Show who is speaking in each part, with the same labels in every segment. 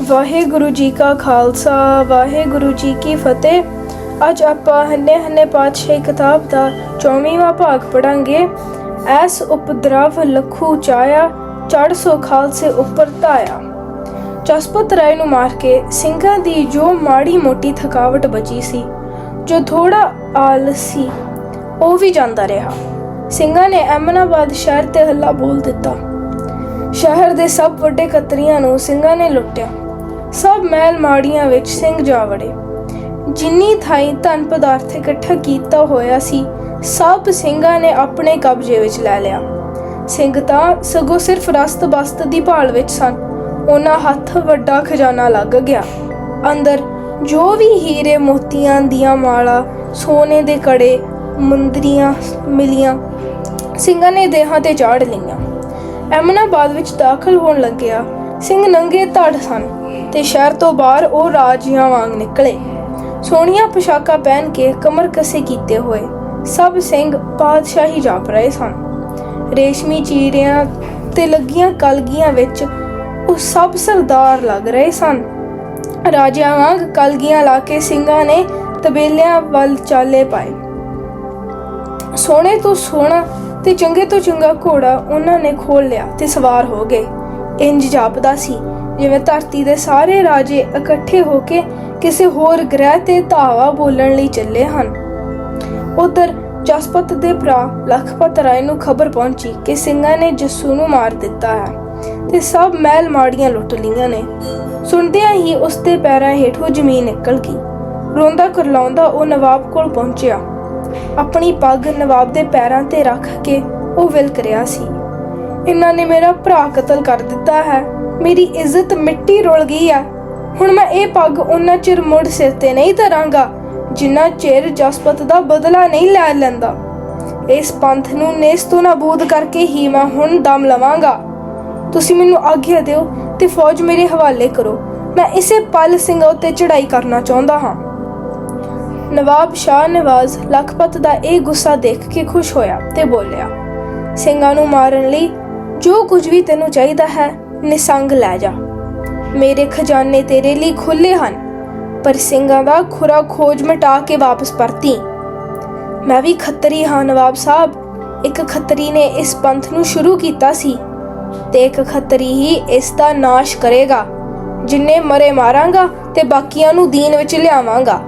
Speaker 1: ਵਾਹਿਗੁਰੂ ਜੀ ਕਾ ਖਾਲਸਾ, ਵਾਹਿਗੁਰੂ ਜੀ ਕੀ ਫਤਿਹ। ਅੱਜ ਆਪਾਂ ਹੰਨੇ ਹੰਨੇ ਪਾਤਸ਼ਾਹੀ ਕਿਤਾਬ ਦਾ 24ਵਾਂ ਭਾਗ ਪੜਾਂਗੇ ਐਸ ਉਪਦਰਵ ਲਖੂ ਚਾਇਆ ਚੜ ਸੋ ਖਾਲਸੇ ਉੱਪਰ ਧਾਇਆ। ਜਸਪਤ ਰਾਏ ਨੂੰ ਮਾਰ ਕੇ ਸਿੰਘਾਂ ਦੀ ਜੋ ਮਾੜੀ ਮੋਟੀ ਥਕਾਵਟ ਬਚੀ ਸੀ, ਜੋ ਥੋੜਾ ਆਲਸੀ ਉਹ ਵੀ ਜਾਂਦਾ ਰਿਹਾ। ਸਿੰਘਾਂ ਨੇ ਅਮਨਾਬਾਦ ਸ਼ਹਿਰ ਤੇ ਹੱਲਾ ਬੋਲ ਦਿੱਤਾ। ਸ਼ਹਿਰ ਦੇ ਸਭ ਵੱਡੇ ਕਤਰੀਆਂ ਨੂੰ ਸਿੰਘਾਂ ਨੇ ਲੁੱਟਿਆ। ਸਭ ਮਹਿਲ ਮਾੜੀਆਂ ਵਿੱਚ ਸਿੰਘ ਜਾ ਵੜੇ। ਜਿੰਨੀ ਥਾਈ ਧਨ ਪਦਾਰਥ ਇਕੱਠਾ ਕੀਤਾ ਹੋਇਆ ਸੀ, ਸਭ ਸਿੰਘਾਂ ਨੇ ਆਪਣੇ ਕਬਜ਼ੇ ਵਿੱਚ ਲੈ ਲਿਆ। ਸਿੰਘ ਤਾਂ ਸਗੋਂ ਸਿਰਫ ਰਸਤ ਬਸਤ ਦੀ ਭਾਲ ਵਿੱਚ ਸਨ। ਉਹਨਾਂ ਹੱਥ ਵੱਡਾ ਖਜ਼ਾਨਾ ਲੱਗ ਗਿਆ। ਅੰਦਰ ਜੋ ਵੀ ਹੀਰੇ ਮੋਤੀਆਂ ਦੀਆਂ ਮਾਲਾ, ਸੋਨੇ ਦੇ ਕੜੇ, ਮੁੰਦਰੀਆਂ ਮਿਲੀਆਂ, ਸਿੰਘਾਂ ਨੇ ਦੇਹਾਂ ਤੇ ਚਾੜ ਲਈਆਂ। ਐਮਨਾਬਾਦ ਵਿੱਚ ਦਾਖਲ ਹੋਣ ਲੱਗਿਆ। ਸਿੰਘ ਨੰਗੇ ਧੜ ਸਨ ਤੇ ਸ਼ਹਿਰ ਤੋਂ ਬਾਹਰ ਉਹ ਰਾਜਿਆਂ ਵਾਂਗ ਨਿਕਲੇ। ਸੋਹਣੀਆਂ ਪੋਸ਼ਾਕਾਂ ਪਹਿਨ ਕੇ ਕਮਰ ਕਸੇ ਕੀਤੇ ਹੋਏ ਸਭ ਸਿੰਘ ਪਾਤਸ਼ਾਹੀ ਜਾਪ ਰਹੇ ਸਨ। ਰੇਸ਼ਮੀ ਚੀਰਿਆਂ ਤੇ ਲੱਗੀਆਂ ਕਲਗੀਆਂ ਵਿੱਚ ਉਹ ਸਭ ਸਰਦਾਰ ਲੱਗ ਰਹੇ ਸਨ। ਰਾਜਿਆਂ ਵਾਂਗ ਕਲਗੀਆਂ ਲਾ ਕੇ ਸਿੰਘਾਂ ਨੇ ਤਬੇਲਿਆਂ ਵੱਲ ਚਾਲੇ ਪਾਏ। ਸੋਹਣੇ ਤੋਂ ਸੋਹਣਾ ਤੇ ਚੰਗੇ ਤੋਂ ਚੰਗਾ ਘੋੜਾ ਉਹਨਾਂ ਨੇ ਖੋਲ ਲਿਆ ਤੇ ਸਵਾਰ ਹੋ ਗਏ। ਇੰਜ ਜਾਪਦਾ ਸੀ, ਜਿਵੇਂ ਧਰਤੀ ਦੇ ਸਾਰੇ ਰਾਜੇ ਇਕੱਠੇ ਹੋ ਕੇ ਕਿਸੇ ਹੋਰ ਗ੍ਰਹਿ ਤੇ ਧਾਵਾ ਬੋਲਣ ਲਈ ਚੱਲੇ ਹਨ। ਉਧਰ ਜਸਪਤ ਦੇ ਭਰਾ ਲਖਪਤ ਰਾਏ ਨੂੰ ਖਬਰ ਪਹੁੰਚੀ ਕਿ ਸਿੰਘਾਂ ਨੇ ਜੱਸੂ ਨੂੰ ਮਾਰ ਦਿੱਤਾ ਹੈ ਤੇ ਸਭ ਮਹਿਲ ਮਾੜੀਆਂ ਲੁੱਟ ਲਈਆਂ ਨੇ। ਸੁਣਦਿਆਂ ਹੀ ਉਸ ਦੇ ਪੈਰਾਂ ਹੇਠੋਂ ਜ਼ਮੀਨ ਨਿਕਲ ਗਈ। ਰੋਂਦਾ ਕਰਲਾਉਂਦਾ ਉਹ ਨਵਾਬ ਕੋਲ ਪਹੁੰਚਿਆ। ਆਪਣੀ ਪੱਗ ਨਵਾਬ ਦੇ ਪੈਰਾਂ ਤੇ ਰੱਖ ਕੇ ਉਹ ਵਿਲਕ ਰਿਹਾ ਸੀ। ਇਹਨਾਂ ਨੇ ਮੇਰਾ ਭਰਾ ਕਤਲ ਕਰ ਦਿੱਤਾ ਹੈ। ਮੇਰੀ ਇੱਜ਼ਤ ਮਿੱਟੀ ਰੁਲ ਗਈ ਹੈ ਹੁਣ ਮੈਂ ਇਹ ਪੱਗ ਉਹਨਾਂ ਚਿਰ ਮੁੜ ਸਿਰ ਤੇ ਨਹੀਂ ਧਰਾਂਗਾ, ਜਿੰਨਾ ਚਿਰ ਜਸਪਤ ਦਾ ਬਦਲਾ ਨਹੀਂ ਲੈ ਲੈਂਦਾ। ਇਸ ਪੰਥ ਨੂੰ ਨੇਸ ਨਾਬੂਦ ਕਰਕੇ ਹੀ ਮੈਂ ਹੁਣ ਦਮ ਲਵਾਂਗਾ। ਤੁਸੀਂ ਮੈਨੂੰ ਆਗਿਆ ਦਿਓ ਤੇ ਫੌਜ ਮੇਰੇ ਹਵਾਲੇ ਕਰੋ। ਮੈਂ ਇਸੇ ਪਲ ਸਿੰਘਾਂ ਉੱਤੇ ਚੜਾਈ ਕਰਨਾ ਚਾਹੁੰਦਾ ਹਾਂ। ਨਵਾਬ ਸ਼ਾਹ ਨਵਾਜ਼ ਲਖਪਤ ਦਾ ਇਹ ਗੁੱਸਾ ਦੇਖ ਕੇ ਖੁਸ਼ ਹੋਇਆ ਤੇ ਬੋਲਿਆ, ਸਿੰਘਾਂ ਨੂੰ ਮਾਰਨ ਲਈ ਜੋ ਕੁਝ ਵੀ ਤੈਨੂੰ ਚਾਹੀਦਾ ਹੈ, ਨਿਸੰਗ ਲੈ ਜਾ। ਮੇਰੇ ਖਜ਼ਾਨੇ ਤੇਰੇ ਲਈ ਖੁੱਲੇ ਹਨ, ਪਰ ਸਿੰਘਾਂ ਦਾ ਖੁਰਾ ਖੋਜ ਮਿਟਾ ਕੇ ਵਾਪਸ ਪਰਤੀ। ਮੈਂ ਵੀ ਖੱਤਰੀ ਹਾਂ, ਨਵਾਬ ਸਾਹਿਬ। ਇੱਕ ਖੱਤਰੀ ਨੇ ਇਸ ਪੰਥ ਨੂੰ ਸ਼ੁਰੂ ਕੀਤਾ ਸੀ ਤੇ ਇੱਕ ਖੱਤਰੀ ਹੀ ਇਸ ਦਾ ਨਾਸ਼ ਕਰੇਗਾ, ਜਿੰਨੇ ਮਰੇ ਮਾਰਾਂਗਾ ਤੇ ਬਾਕੀਆਂ ਨੂੰ ਦੀਨ ਵਿੱਚ ਲਿਆਵਾਂਗਾ।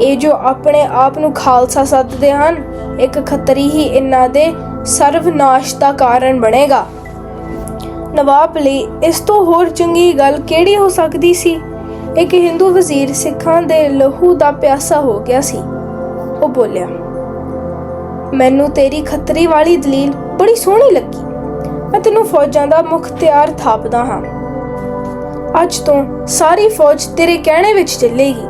Speaker 1: ਇਹ ਜੋ ਆਪਣੇ ਆਪ ਨੂੰ ਖਾਲਸਾ ਸੱਦਦੇ ਹਨ, ਇੱਕ ਖੱਤਰੀ ਹੀ ਇਹਨਾਂ ਦੇ ਸਰਵਨਾਸ਼ ਦਾ ਕਾਰਨ ਬਣੇਗਾ। ਨਵਾਬ ਲਈ ਇਸ ਤੋਂ ਹੋਰ ਚੰਗੀ ਗੱਲ ਕਿਹੜੀ ਹੋ ਸਕਦੀ ਸੀ? ਇੱਕ ਹਿੰਦੂ ਵਜ਼ੀਰ ਸਿੱਖਾਂ ਦੇ ਲਹੂ ਦਾ ਪਿਆਸਾ ਹੋ ਗਿਆ ਸੀ। ਉਹ ਬੋਲਿਆ, ਮੈਨੂੰ ਤੇਰੀ ਖੱਤਰੀ ਵਾਲੀ ਦਲੀਲ ਬੜੀ ਸੋਹਣੀ ਲੱਗੀ। ਮੈਂ ਤੈਨੂੰ ਫੌਜਾਂ ਦਾ ਮੁਖਤਿਆਰ ਥਾਪਦਾ ਹਾਂ। ਅੱਜ ਤੋਂ ਸਾਰੀ ਫੌਜ ਤੇਰੇ ਕਹਿਣੇ ਵਿੱਚ ਚੱਲੇਗੀ।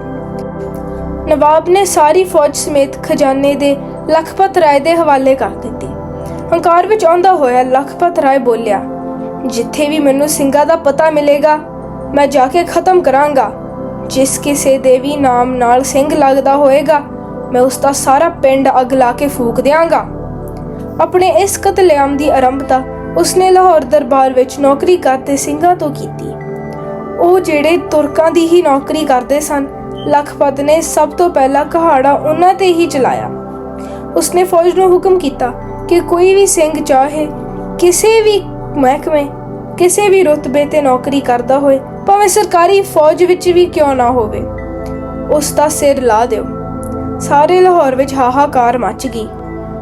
Speaker 1: ਨਵਾਬ ਨੇ ਸਾਰੀ ਫੌਜ ਸਮੇਤ ਖਜ਼ਾਨੇ ਦੇ ਲਖਪਤ ਰਾਏ ਦੇ ਹਵਾਲੇ ਕਰ ਦਿੱਤੀ। ਹੰਕਾਰ ਵਿੱਚ ਆਉਂਦਾ ਹੋਇਆ ਲਖਪਤ ਰਾਏ ਬੋਲਿਆ, ਜਿੱਥੇ ਵੀ ਮੈਨੂੰ ਸਿੰਘਾਂ ਦਾ ਪਤਾ ਮਿਲੇਗਾ, ਮੈਂ ਜਾ ਕੇ ਖਤਮ ਕਰਾਂਗਾ। ਜਿਸ ਕਿਸੇ ਦੇ ਨਾਮ ਨਾਲ ਸਿੰਘ ਲੱਗਦਾ ਹੋਏਗਾ, ਮੈਂ ਉਸ ਦਾ ਸਾਰਾ ਪਿੰਡ ਅੱਗ ਲਾ ਕੇ ਫੂਕ ਦਿਆਂਗਾ। ਆਪਣੇ ਇਸ ਕਤਲੇਆਮ ਦੀ ਆਰੰਭਤਾ ਉਸਨੇ ਲਾਹੌਰ ਦਰਬਾਰ ਵਿੱਚ ਨੌਕਰੀ ਕਰਦੇ ਸਿੰਘਾਂ ਤੋਂ ਕੀਤੀ। ਉਹ ਜਿਹੜੇ ਤੁਰਕਾਂ ਦੀ ਹੀ ਨੌਕਰੀ ਕਰਦੇ ਸਨ ਲਖਪਤ ਨੇ ਸਭ ਤੋਂ ਪਹਿਲਾਂ ਕਹਾੜਾ ਉਹਨਾਂ ਤੇ ਹੀ ਚਲਾਇਆ। ਉਸਨੇ ਫੌਜ ਨੂੰ ਹੁਕਮ ਕੀਤਾ ਕਿ ਕੋਈ ਵੀ ਸਿੰਘ ਚਾਹੇ, ਕਿਸੇ ਵੀ ਮਹਿਕਮੇ, ਕਿਸੇ ਵੀ ਰੁਤਬੇ ਤੇ ਨੌਕਰੀ ਕਰਦਾ ਹੋਏ, ਭਾਵੇਂ ਸਰਕਾਰੀ ਫੌਜ ਵਿੱਚ ਵੀ ਕਿਉਂ ਨਾ ਹੋਵੇ, ਉਸ ਦਾ ਸਿਰ ਲਾ ਦਿਓ। ਸਾਰੇ ਲਾਹੌਰ ਵਿੱਚ ਹਾਹਾਕਾਰ ਮਚ ਗਈ।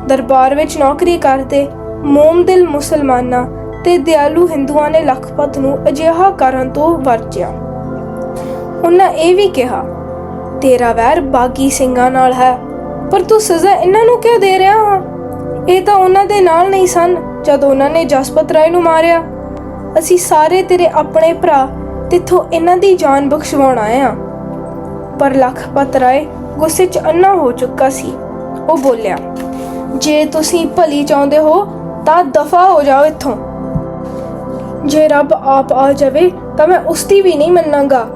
Speaker 1: ਦਰਬਾਰ ਵਿੱਚ ਨੌਕਰੀ ਕਰਦੇ ਮੋਮਦਿਲ ਮੁਸਲਮਾਨਾਂ ਤੇ ਦਿਆਲੂ ਹਿੰਦੂਆਂ ਨੇ ਲਖਪਤ ਨੂੰ ਅਜਿਹਾ ਕਰਨ ਤੋਂ ਵਰਜਿਆ। ਉਹਨਾਂ ਇਹ ਵੀ ਕਿਹਾ, ਤੇਰਾ ਵੈਰ ਬਾਗੀ ਸਿੰਘਾਂ ਨਾਲ ਹੈ, ਪਰ ਤੂੰ ਸਜ਼ਾ ਇਹਨਾਂ ਨੂੰ ਕਿਉਂ ਦੇ ਰਿਹਾ ਹਾਂ? ਇਹ ਤਾਂ ਉਹਨਾਂ ਦੇ ਨਾਲ ਨਹੀਂ ਸਨ ਜਦ ਉਹਨਾਂ ਨੇ ਜਸਪਤ ਰਾਏ ਨੂੰ ਮਾਰਿਆ। ਅਸੀਂ ਸਾਰੇ ਤੇਰੇ ਆਪਣੇ ਭਰਾ ਤਿੱਥੋਂ ਇਹਨਾਂ ਦੀ ਜਾਨ ਬਖਸ਼ਵਾਉਣ ਆਏ ਹਾਂ। ਪਰ ਲਖਪਤ ਰਾਏ ਗੁੱਸੇ 'ਚ ਅੰਨਾ ਹੋ ਚੁੱਕਾ ਸੀ। ਉਹ ਬੋਲਿਆ, ਜੇ ਤੁਸੀਂ ਭਲੀ ਚਾਹੁੰਦੇ ਹੋ ਤਾਂ ਦਫਾ ਹੋ ਜਾਓ ਇੱਥੋਂ। ਜੇ ਰੱਬ ਆਪ ਆ ਜਾਵੇ ਤਾਂ ਮੈਂ ਉਸ ਦੀ ਵੀ ਨਹੀਂ ਮੰਨਾਂਗਾ।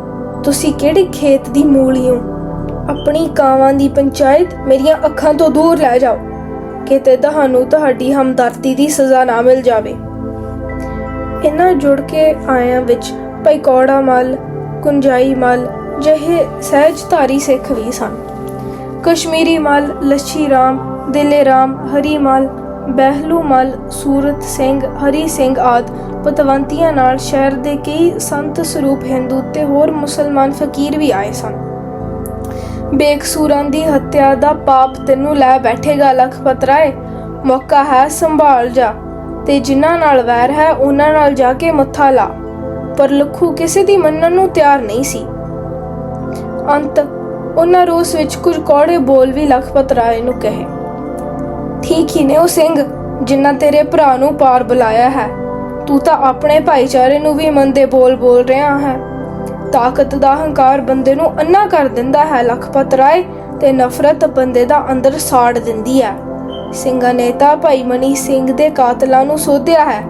Speaker 1: ਤੁਸੀਂ ਕਿਹੜੇ ਖੇਤ ਦੀ ਮੂਲੀ ਹੋ? ਆਪਣੀ ਕਾਵਾਂ ਦੀ ਪੰਚਾਇਤ ਮੇਰੀਆਂ ਅੱਖਾਂ ਤੋਂ ਦੂਰ ਲੈ ਜਾਓ। ਕਿਤੇ ਤੁਹਾਨੂੰ ਤੁਹਾਡੀ ਹਮਦਰਦੀ ਦੀ ਸਜ਼ਾ ਨਾ ਮਿਲ ਜਾਵੇ। ਇਹਨਾਂ ਜੁੜ ਕੇ ਆਇਆਂ ਵਿੱਚ ਭਾਈ ਕੌੜਾ ਮਲ, ਕੁੰਜਾਈ ਮਲ ਜਿਹੇ ਸਹਿਜਧਾਰੀ ਸਿੱਖ ਵੀ ਸਨ। ਕਸ਼ਮੀਰੀ ਮਲ, ਲੱਛੀ ਰਾਮ, ਦਿਲੇ ਰਾਮ, ਹਰੀ ਮਲ, ਬਹਿਲੂ ਮਲ, ਸੂਰਤ ਸਿੰਘ, ਹਰੀ ਸਿੰਘ ਆਦ ਪਤਵੰਤੀਆਂ ਨਾਲ ਸ਼ਹਿਰ ਦੇ ਕਈ ਸੰਤ ਸਰੂਪ ਹਿੰਦੂ ਤੇ ਹੋਰ ਮੁਸਲਮਾਨ ਫਕੀਰ ਵੀ ਆਏ ਸਨ। ਬੇਕਸੂਰਾਂ ਦੀ ਹੱਤਿਆ ਦਾ ਪਾਪ ਤੈਨੂੰ ਲੈ ਬੈਠੇਗਾ ਲਖਪਤ ਰਾਏ ਮੌਕਾ ਹੈ ਸੰਭਾਲ ਜਾ, ਤੇ ਜਿਨ੍ਹਾਂ ਨਾਲ ਵੈਰ ਹੈ, ਉਹਨਾਂ ਨਾਲ ਜਾ ਕੇ ਮੱਥਾ ਲਾ। ਪਰ ਲਖੂ ਕਿਸੇ ਦੀ ਮੰਨਣ ਨੂੰ ਤਿਆਰ ਨਹੀਂ ਸੀ। ਅੰਤ, ਉਹਨਾਂ ਰੋਸ ਵਿੱਚ ਕੁਝ ਕੌੜੇ ਬੋਲ ਵੀ ਲਖਪਤ ਰਾਏ ਨੂੰ ਕਹੇ। ਠੀਕ ਹੀ ਨੇ ਉਹ ਸਿੰਘ, ਜਿਨ੍ਹਾਂ ਤੇਰੇ ਭਰਾ ਨੂੰ ਪਾਰ ਬੁਲਾਇਆ ਹੈ। ਤੂੰ ਤਾਂ ਆਪਣੇ ਭਾਈਚਾਰੇ ਨੂੰ ਵੀ ਮੰਦੇ ਬੋਲ ਬੋਲ ਰਿਹਾ ਹੈ। ਤਾਕਤ ਦਾ ਹੰਕਾਰ ਬੰਦੇ ਨੂੰ ਅੰਨਾ ਕਰ ਦਿੰਦਾ ਹੈ ਲਖਪਤ ਰਾਏ ਤੇ ਨਫ਼ਰਤ ਬੰਦੇ ਦਾ ਅੰਦਰ ਸਾੜ ਦਿੰਦੀ ਹੈ। ਸਿੰਘਾ ਨੇਤਾ ਭਾਈ ਮਨੀ ਸਿੰਘ ਦੇ ਕਾਤਲਾਂ ਨੂੰ ਸੋਧਿਆ ਹੈ।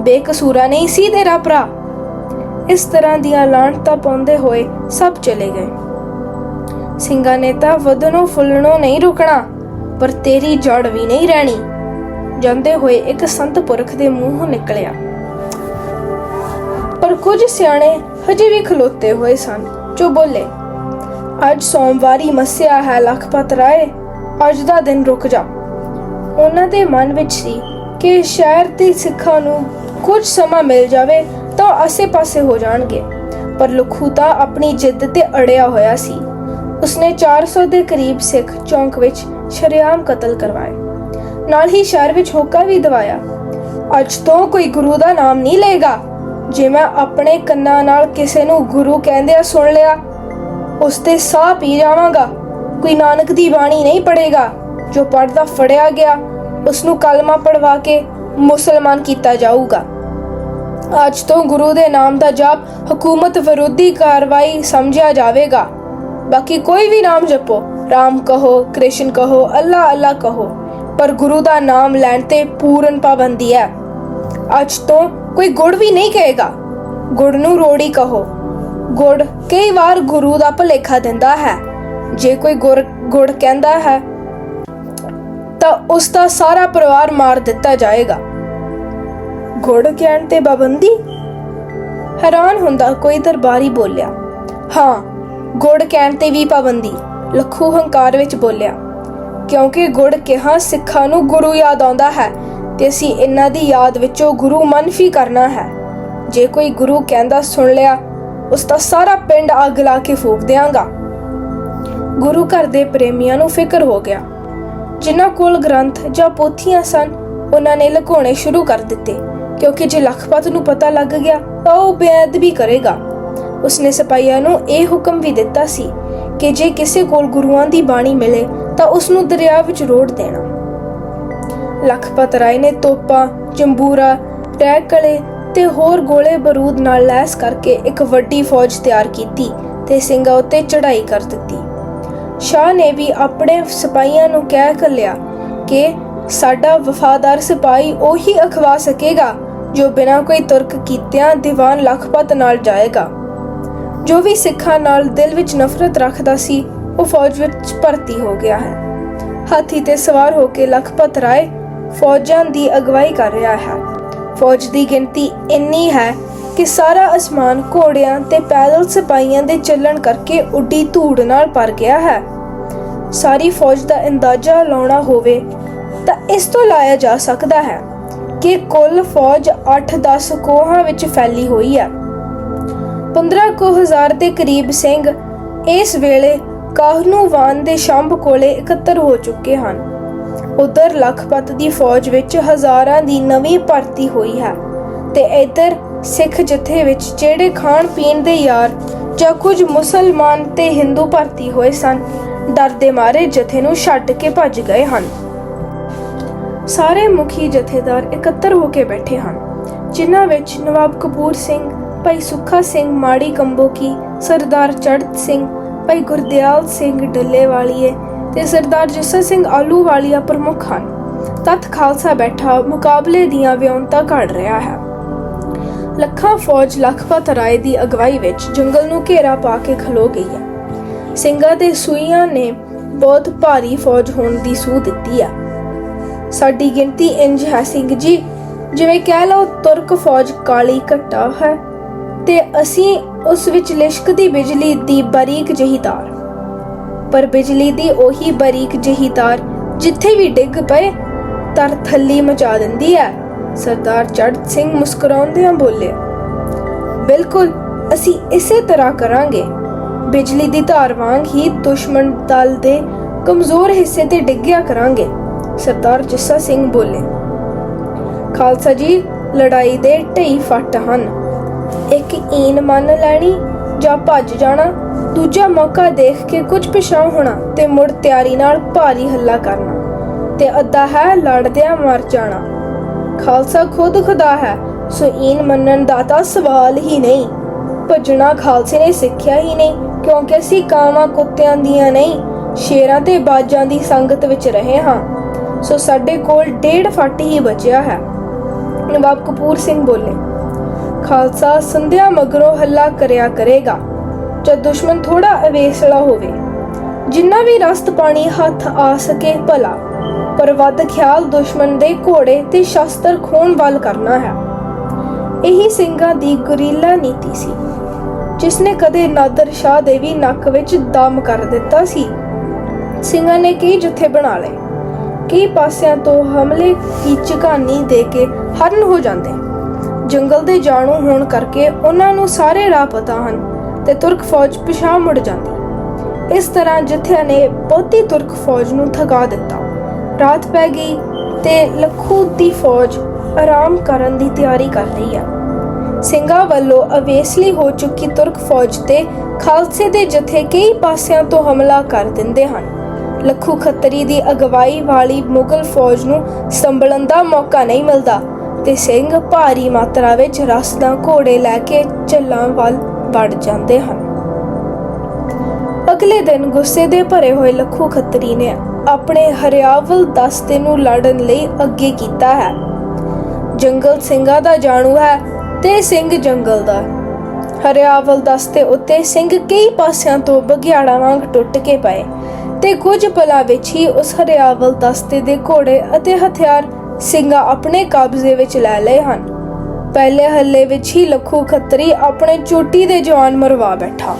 Speaker 1: ਬੇਕਸੂਰਾ ਨਹੀਂ ਸੀ ਤੇਰਾ ਭਰਾ। ਇਸ ਤਰ੍ਹਾਂ ਦੀਆਂ ਲਾਂਟਾਂ ਪਾਉਂਦੇ ਹੋਏ ਸਭ ਚਲੇ ਗਏ। ਸਿੰਘਾ ਨੇਤਾ ਵਧਣੋਂ ਫੁੱਲਣੋਂ ਨਹੀਂ ਰੁਕਣਾ, ਪਰ ਤੇਰੀ ਜੜ ਵੀ ਨਹੀਂ ਰਹਿਣੀ। ਜਾਂਦੇ ਹੋਏ ਇੱਕ ਸੰਤ ਪੁਰਖ ਦੇ ਮੂੰਹੋਂ ਨਿਕਲਿਆ। ਪਰ ਕੁਝ ਸਿਆਣੇ ਹਜੇ ਵੀ ਖਲੋਤੇ ਹੋਏ ਸਨ। ਜੋ ਬੋਲੇ, ਅੱਜ ਸੋਮਵਾਰੀ ਮੱਸਿਆ ਹੈ ਲਖਪਤ ਰਾਏ, ਅੱਜ ਦਾ ਦਿਨ ਰੁਕ ਜਾ। ਉਹਨਾਂ ਦੇ ਮਨ ਵਿੱਚ ਸੀ ਕਿ ਸ਼ਹਿਰ ਦੇ ਸਿੱਖਾਂ ਨੂੰ ਕੁਝ ਸਮਾਂ ਮਿਲ ਜਾਵੇ ਤਾਂ ਆਸੇ-ਪਾਸੇ ਹੋ ਜਾਣਗੇ। ਪਰ ਲਖੂ ਤਾਂ ਆਪਣੀ ਜਿੱਦ ਤੇ ਅੜਿਆ ਹੋਇਆ ਸੀ। ਉਸਨੇ 400 ਦੇ ਕਰੀਬ ਸਿੱਖ ਚੌਂਕ ਵਿੱਚ ਸ਼ਰੇਆਮ ਕਤਲ ਕਰਵਾਏ। ਨਾਲ ਹੀ ਸ਼ਹਿਰ ਵਿੱਚ ਹੋਕਾ ਵੀ ਦਵਾਇਆ। ਅੱਜ ਤੋਂ ਕੋਈ ਗੁਰੂ ਦਾ ਨਾਮ ਨਹੀਂ ਲਏਗਾ? ਜੇ ਮੈਂ ਆਪਣੇ ਕੰਨਾਂ ਨਾਲ ਕਿਸੇ ਨੂੰ ਗੁਰੂ ਕਹਿੰਦਿਆਂ ਸੁਣ ਲਿਆ, ਉਸ ਤੇ ਸਾਹ ਪੀ ਜਾਵਾਂਗਾ। ਕੋਈ ਨਾਨਕ ਦੀ ਬਾਣੀ ਨਹੀਂ ਪੜੇਗਾ ਜੋ ਪੜਦਾ ਫੜਿਆ ਗਿਆ, ਉਸ ਨੂੰ ਕਲਮਾ ਪੜਵਾ ਕੇ ਮੁਸਲਮਾਨ ਕੀਤਾ ਜਾਊਗਾ। ਅੱਜ ਤੋਂ ਗੁਰੂ ਦੇ ਨਾਮ ਦਾ ਜਾਪ ਹਕੂਮਤ ਵਿਰੋਧੀ ਕਾਰਵਾਈ ਸਮਝਿਆ ਜਾਵੇਗਾ। ਬਾਕੀ ਕੋਈ ਵੀ ਨਾਮ ਜਪੋ, ਰਾਮ ਕਹੋ, ਕ੍ਰਿਸ਼ਨ ਕਹੋ ਅੱਲਾ ਅੱਲਾ ਕਹੋ, ਪਰ ਗੁਰੂ ਦਾ ਨਾਮ ਲੈਣ ਤੇ ਪੂਰਨ ਪਾਬੰਦੀ ਹੈ। ਅੱਜ ਤੋਂ ਕੋਈ ਗੁੜ ਵੀ ਨਹੀਂ ਕਹੇਗਾ। ਗੁੜ ਨੂੰ ਰੋੜੀ ਕਹੋ। ਗੁੜ ਕਈ ਵਾਰ ਗੁਰੂ ਦਾ ਭਲੇਖਾ ਦਿੰਦਾ ਹੈ। ਜੇ ਕੋਈ ਗੁਰ ਗੁੜ ਕਹਿੰਦਾ ਹੈ, ਤਾਂ ਉਸ ਦਾ ਸਾਰਾ ਪਰਿਵਾਰ ਮਾਰ ਦਿੱਤਾ ਜਾਏਗਾ। ਗੁੜ ਕਹਿਣ ਤੇ ਪਾਬੰਦੀ? ਹੈਰਾਨ ਹੁੰਦਾ ਕੋਈ ਦਰਬਾਰੀ ਬੋਲਿਆ। ਹਾਂ, ਗੁੜ ਕਹਿਣ ਤੇ ਵੀ ਪਾਬੰਦੀ, ਲੱਖੂ ਹੰਕਾਰ ਵਿੱਚ ਬੋਲਿਆ। ਕਿਉਂਕਿ ਗੁੜ ਕਿਹਾ ਸਿੱਖਾਂ ਨੂੰ ਗੁਰੂ ਯਾਦ ਆਉਂਦਾ ਹੈ ਤੇ ਅਸੀਂ ਇਹਨਾਂ ਦੀ ਯਾਦ ਵਿੱਚੋਂ ਗੁਰੂ ਮਨਫੀ ਕਰਨਾ ਹੈ। ਜੇ ਕੋਈ ਗੁਰੂ ਕਹਿੰਦਾ, ਸੁਣ ਲਿਆ, ਉਸ ਦਾ ਸਾਰਾ ਪਿੰਡ ਅੱਗ ਲਾ ਕੇ ਫੂਕ ਦਿਆਂਗਾ। ਗੁਰੂ ਘਰ ਦੇ ਪ੍ਰੇਮੀਆਂ ਨੂੰ ਫਿਕਰ ਹੋ ਗਿਆ। ਜਿਨ੍ਹਾਂ ਕੋਲ ਗ੍ਰੰਥ ਜਾਂ ਪੋਥੀਆਂ ਸਨ, ਉਹਨਾਂ ਨੇ ਲੁਕਾਉਣੇ ਸ਼ੁਰੂ ਕਰ ਦਿੱਤੇ, ਕਿਉਂਕਿ ਜੇ ਲਖਪਤ ਨੂੰ ਪਤਾ ਲੱਗ ਗਿਆ, ਤਾਂ ਉਹ ਬੇਅਦਬੀ ਕਰੇਗਾ। ਉਸਨੇ ਸਿਪਾਹੀਆਂ ਨੂੰ ਇਹ ਹੁਕਮ ਵੀ ਦਿੱਤਾ ਸੀ ਕਿ ਜੇ ਕਿਸੇ ਕੋਲ ਗੁਰੂਆਂ ਦੀ ਬਾਣੀ ਮਿਲੇ, ਤਾਂ ਉਸ ਨੂੰ ਦਰਿਆ ਵਿੱਚ ਰੋੜ ਦੇਣਾ। ਲਖਪਤ ਰਾਏ ਨੇ ਤੋਪਾਂ ਜੰਬੂਰਾ ਟੈਕਲੇ ਤੇ ਹੋਰ ਗੋਲੇ ਬਾਰੂਦ ਨਾਲ ਲੈਸ ਕਰਕੇ ਇੱਕ ਵੱਡੀ ਫੌਜ ਤਿਆਰ ਕੀਤੀ ਤੇ ਸਿੰਘਾਂ ਉੱਤੇ ਚੜ੍ਹਾਈ ਕਰ ਦਿੱਤੀ। ਸ਼ਾਹ ਨੇ ਵੀ ਆਪਣੇ ਸਿਪਾਹੀਆਂ ਨੂੰ ਕਹਿ ਕੱਲਿਆ ਕਿ ਸਾਡਾ ਵਫਾਦਾਰ ਸਿਪਾਹੀ ਉਹੀ ਅਖਵਾ ਸਕੇਗਾ ਜੋ ਬਿਨਾਂ ਕੋਈ ਤੁਰਕ ਕੀਤਿਆਂ ਦੀਵਾਨ ਲਖਪਤ ਨਾਲ ਜਾਏਗਾ। ਜੋ ਵੀ ਸਿੱਖਾਂ ਨਾਲ ਦਿਲ ਵਿੱਚ ਨਫ਼ਰਤ ਰੱਖਦਾ ਸੀ, ਉਹ ਫੌਜ ਵਿੱਚ ਭਰਤੀ ਹੋ ਗਿਆ ਹੈ। ਹਾਥੀ ਤੇ ਸਵਾਰ ਹੋ ਕੇ ਲਖਪਤ ਰਾਏ ਫੌਜਾਂ ਦੀ ਅਗਵਾਈ ਕਰ ਰਿਹਾ ਹੈ। ਫੌਜ ਦੀ ਗਿਣਤੀ ਇੰਨੀ ਹੈ ਕਿ ਸਾਰਾ ਅਸਮਾਨ ਘੋੜਿਆਂ ਤੇ ਪੈਦਲ ਸਿਪਾਹੀਆਂ ਦੇ ਚੱਲਣ ਕਰਕੇ ਉੱਡੀ ਧੂੜ ਨਾਲ ਭਰ ਗਿਆ ਹੈ। ਸਾਰੀ ਫੌਜ ਦਾ ਅੰਦਾਜ਼ਾ ਲਾਉਣਾ ਹੋਵੇ ਤਾਂ ਇਸ ਤੋਂ ਲਾਇਆ ਜਾ ਸਕਦਾ ਹੈ ਕਿ ਕੁੱਲ ਫੌਜ 8-10 ਕੋਹਾਂ ਵਿੱਚ ਫੈਲੀ ਹੋਈ ਹੈ। 15 ਕੋ ਹਜ਼ਾਰ ਦੇ ਕਰੀਬ ਸਿੰਘ ਇਸ ਵੇਲੇ ਕਾਹਨੂਵਾਨ ਦੇ ਸ਼ੰਭ ਕੋਲੇ ਇਕੱਤਰ ਹੋ ਚੁੱਕੇ ਹਨ। ਉਧਰ ਲਖਪਤ ਦੀ ਫੌਜ ਵਿੱਚ ਹਜ਼ਾਰਾਂ ਦੀ ਨਵੀਂ ਭਰਤੀ ਹੋਈ ਹੈ ਤੇ ਇੱਧਰ ਸਿੱਖ ਜਥੇ ਵਿੱਚ ਜਿਹੜੇ ਖਾਣ ਪੀਣ ਦੇ ਯਾਰ ਜਾਂ ਕੁਝ ਮੁਸਲਮਾਨ ਤੇ ਹਿੰਦੂ ਭਰਤੀ ਹੋਏ ਸਨ ਡਰ ਦੇ ਮਾਰੇ ਜਥੇ ਨੂੰ ਛੱਡ ਕੇ ਭੱਜ ਗਏ ਹਨ। ਸਾਰੇ ਮੁਖੀ ਜਥੇਦਾਰ ਇਕੱਤਰ ਹੋ ਕੇ ਬੈਠੇ ਹਨ, ਜਿਨ੍ਹਾਂ ਵਿੱਚ ਨਵਾਬ ਕਪੂਰ ਸਿੰਘ, ਭਾਈ ਸੁੱਖਾ ਸਿੰਘ ਮਾੜੀ ਕੰਬੋਕੀ, ਸਰਦਾਰ ਚੜਤ ਸਿੰਘ, ਭਾਈ ਗੁਰਦਿਆਲ ਸਿੰਘ ਡੱਲੇਵਾਲੀਏ ਤੇ ਸਰਦਾਰ ਜੱਸਾ ਸਿੰਘ ਆਲੂਵਾਲੀਆ ਪ੍ਰਮੁੱਖ ਹਨ। ਤਤ ਖਾਲਸਾ ਬੈਠਾ ਮੁਕਾਬਲੇ ਦੀਆਂ ਵਿਉਂਤਾਂ ਘੜ ਰਿਹਾ ਹੈ। ਲੱਖਾਂ ਫੌਜ ਲਖਪਤ ਰਾਏ ਦੀ ਅਗਵਾਈ ਵਿੱਚ ਜੰਗਲ ਨੂੰ ਘੇਰਾ ਪਾ ਕੇ ਖਲੋ ਗਈ ਹੈ। ਸਿੰਘਾਂ ਦੇ ਸੂਈਆਂ ਨੇ ਬਹੁਤ ਭਾਰੀ ਫੌਜ ਹੋਣ ਦੀ ਸੂਹ ਦਿੱਤੀ ਆ ਸਾਡੀ ਗਿਣਤੀ ਇੰਜ ਹੈ, ਸਿੰਘ ਜੀ, ਜਿਵੇਂ ਕਹਿ ਲਓ ਤੁਰਕ ਫੌਜ ਕਾਲੀ ਘਟਾ ਹੈ ਤੇ ਅਸੀਂ ਉਸ ਵਿੱਚ ਲਿਸ਼ਕਦੀ ਬਿਜਲੀ ਦੀ ਬਾਰੀਕ ਜਿਹੀ ਤਾਰ। ਪਰ ਬਿਜਲੀ ਦੀ ਉਹੀ ਬਾਰੀਕ ਜਿਹੀ ਤਾਰ ਜਿੱਥੇ ਵੀ ਡਿੱਗ ਪਏ, ਤਰ ਥੱਲੀ ਮਚਾ ਦਿੰਦੀ ਹੈ ਸਰਦਾਰ ਚੜ੍ਹ ਸਿੰਘ ਮੁਸਕਰਾਉਂਦਿਆਂ ਬੋਲੇ, ਬਿਲਕੁਲ, ਅਸੀਂ ਇਸੇ ਤਰ੍ਹਾਂ ਕਰਾਂਗੇ। ਬਿਜਲੀ ਦੀ ਧਾਰ ਵਾਂਗ ਹੀ ਦੁਸ਼ਮਣ ਦਲ ਦੇ ਕਮਜ਼ੋਰ ਹਿੱਸੇ ਤੇ ਡਿੱਗਿਆ ਕਰਾਂਗੇ। ਸਰਦਾਰ ਜੱਸਾ ਸਿੰਘ ਬੋਲੇ, ਖਾਲਸਾ ਜੀ, ਲੜਾਈ ਦੇ ਢਈ ਫੱਟ ਹਨ। ਇੱਕ ਈਨ ਮੰਨ ਲੈਣੀ ਜਾਂ ਭੱਜ ਜਾਣਾ ਦੂਜਾ ਮੌਕਾ ਦੇਖ ਕੇ ਕੁਝ ਪਿਛਾਉ ਹੋਣਾ ਤੇ ਮੁੜ ਤਿਆਰੀ ਨਾਲ ਭਾਰੀ ਹੱਲਾ ਕਰਨਾ ਤੇ ਅੱਧਾ ਹੈ ਲੜਦਿਆਂ ਮਰ ਜਾਣਾ। ਖਾਲਸਾ ਖੁਦ ਖੁਦਾ ਹੈ, ਸੋ ਈਨ ਮੰਨਣ ਦਾ ਤਾਂ ਸਵਾਲ ਹੀ ਨਹੀਂ। ਭੱਜਣਾ ਖਾਲਸੇ ਨੇ ਸਿੱਖਿਆ ਹੀ ਨਹੀਂ, ਕਿਉਂਕਿ ਅਸੀਂ ਕਾਵਾਂ ਕੁੱਤਿਆਂ ਦੀਆਂ ਨਹੀਂ, ਸ਼ੇਰਾਂ ਤੇ ਬਾਜਾਂ ਦੀ ਸੰਗਤ ਵਿੱਚ ਰਹੇ ਹਾਂ। ਸੋ ਸਾਡੇ ਕੋਲ ਡੇਢ ਫੱਟ ਹੀ ਬਚਿਆ ਹੈ। ਨਵਾਬ ਕਪੂਰ ਸਿੰਘ ਬੋਲੇ, ਖਾਲਸਾ ਸੰਧਿਆ ਮਗਰੋਂ ਹੱਲਾ ਕਰਿਆ ਕਰੇਗਾ। ਜਦ ਦੁਸ਼ਮਣ ਥੋੜਾ ਅਵੇਸਲਾ ਹੋਵੇ। ਜਿੰਨਾ ਵੀ ਰਸਤ ਪਾਣੀ ਹੱਥ ਆ ਸਕੇ ਭਲਾ, ਪਰ ਵੱਧ ਖਿਆਲ ਦੁਸ਼ਮਣ ਦੇ ਘੋੜੇ ਤੇ ਸ਼ਸਤਰ ਖੋਣ ਵੱਲ ਕਰਨਾ ਹੈ। ਇਹੀ ਸਿੰਘਾਂ ਦੀ ਗੁਰੀਲਾ ਨੀਤੀ ਸੀ ਜਿਸ ਨੇ ਕਦੇ ਨਾਦਰ ਸ਼ਾਹ ਦੇ ਵੀ ਨੱਕ ਵਿੱਚ ਦਮ ਕਰ ਦਿੱਤਾ ਸੀ। ਸਿੰਘਾਂ ਨੇ ਕੀ ਜਥੇ ਬਣਾ ਲਏ? ਕਈ ਪਾਸਿਆਂ ਤੋਂ ਹਮਲੇ ਦੀ ਝਕਾਨੀ ਦੇ ਕੇ ਹਰਨ ਹੋ ਜਾਂਦੇ? ਜੰਗਲ ਦੇ ਜਾਣੂ ਹੋਣ ਕਰਕੇ ਉਹਨਾਂ ਨੂੰ ਸਾਰੇ ਰਾਹ ਪਤਾ ਹਨ। ਤੇ ਤੁਰਕ ਫੌਜ ਪਿਛਾਂ ਮੁੜ ਜਾਂਦੀ। ਇਸ ਤਰ੍ਹਾਂ ਜਥਿਆਂ ਨੇ ਬਹੁਤੀ ਤੁਰਕ ਫੌਜ ਨੂੰ ਥਕਾ ਦਿੱਤਾ। ਰਾਤ ਪੈ ਗਈ ਤੇ ਲੱਖੂ ਦੀ ਫੌਜ ਆਰਾਮ ਕਰਨ ਦੀ ਤਿਆਰੀ ਕਰ ਰਹੀ ਹੈ। ਸਿੰਘਾਂ ਵੱਲੋਂ ਅਵੇਸਲੀ ਹੋ ਚੁੱਕੀ ਤੁਰਕ ਫੌਜ ਤੇ ਖਾਲਸੇ ਦੇ ਜਥੇ ਕਈ ਪਾਸਿਆਂ ਤੋਂ ਹਮਲਾ ਕਰ ਦਿੰਦੇ ਹਨ। ਲੱਖੂ ਖੱਤਰੀ ਦੀ ਅਗਵਾਈ ਵਾਲੀ ਮੁਗਲ ਫੌਜ ਨੂੰ ਸੰਭਲਣ ਦਾ ਮੌਕਾ ਨਹੀਂ ਮਿਲਦਾ ਤੇ ਸਿੰਘ ਭਾਰੀ ਮਾਤਰਾ ਵਿੱਚ ਰਸ ਦਾ ਘੋੜੇ ਲੈ ਕੇ ਚੱਲਾਂ ਵੱਲ ਵੜ ਜਾਂਦੇ ਹਨ। ਅਗਲੇ ਦਿਨ ਗੁੱਸੇ ਦੇ ਭਰੇ ਹੋਏ ਲੱਖੂ ਖੱਤਰੀ ਨੇ ਆਪਣੇ ਹਰਿਆਵਲ ਦਸਤੇ ਨੂੰ ਲੜਨ ਲਈ ਅੱਗੇ ਕੀਤਾ ਹੈ। ਜੰਗਲ ਸਿੰਘਾਂ ਦਾ ਜਾਣੂ ਹੈ ਤੇ ਸਿੰਘ ਜੰਗਲ ਦਾ। ਹਰਿਆਵਲ ਦਸਤੇ ਉੱਤੇ ਸਿੰਘ ਕਈ ਪਾਸਿਆਂ ਤੋਂ ਬਘਿਆੜਾਂ ਵਾਂਗ ਟੁੱਟ ਕੇ ਪਏ ਤੇ ਕੁਝ ਪਲਾਂ ਵਿੱਚ ਹੀ ਉਸ ਹਰਿਆਵਲ ਦਸਤੇ ਦੇ ਘੋੜੇ ਅਤੇ ਹਥਿਆਰ ਸਿੰਘਾਂ ਆਪਣੇ ਕਬਜ਼ੇ ਵਿੱਚ ਲੈ ਲਏ ਹਨ। ਪਹਿਲੇ ਹੱਲੇ ਵਿੱਚ ਹੀ ਲੱਖੂ ਖੱਤਰੀ ਆਪਣੇ ਚੋਟੀ ਦੇ ਜਵਾਨ ਮਰਵਾ ਬੈਠਾ।